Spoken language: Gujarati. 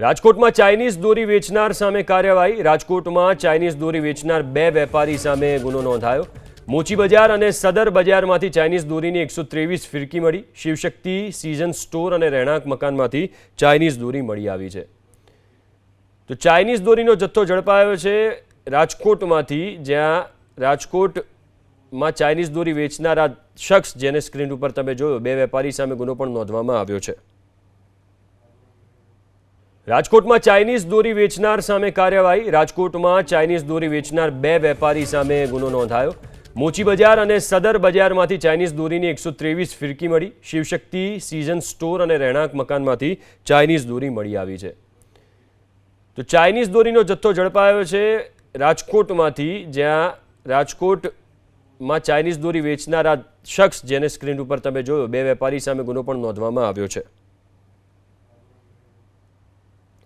રાજકોટમાં ચાઇનીઝ દોરી વેચનાર સામે કાર્યવાહી. રાજકોટમાં ચાઇનીઝ દોરી વેચનાર બે વેપારી સામે ગુનો નોંધાયો. મોચી બજાર અને સદર બજારમાંથી ચાઇનીઝ દોરીની એકસો ત્રેવીસ ફિરકી મળી. શિવશક્તિ, સિઝન સ્ટોર અને રહેણાંક મકાનમાંથી ચાઇનીઝ દોરી મળી આવી છે. તો ચાઇનીઝ દોરીનો જથ્થો ઝડપાયો છે રાજકોટમાંથી, જ્યાં રાજકોટમાં ચાઇનીઝ દોરી વેચનારા શખ્સ જેને સ્ક્રીન ઉપર તમે જોયો, બે વેપારી સામે ગુનો પણ નોંધવામાં આવ્યો છે. રાજકોટમાં ચાઇનીઝ દોરી વેચનાર સામે કાર્યવાહી. રાજકોટમાં ચાઇનીઝ દોરી વેચનાર બે વેપારી સામે ગુનો નોંધાયો. મોચી બજાર અને સદર બજારમાંથી ચાઇનીઝ દોરીની એકસો ત્રેવીસ ફિરકી મળી. શિવશક્તિ, સિઝન સ્ટોર અને રહેણાંક મકાનમાંથી ચાઇનીઝ દોરી મળી આવી છે. તો ચાઇનીઝ દોરીનો જથ્થો ઝડપાયો છે રાજકોટમાંથી, જ્યાં રાજકોટમાં ચાઇનીઝ દોરી વેચનારા શખ્સ જેને સ્ક્રીન ઉપર તમે જોયો, બે વેપારી સામે ગુનો પણ નોંધવામાં આવ્યો છે.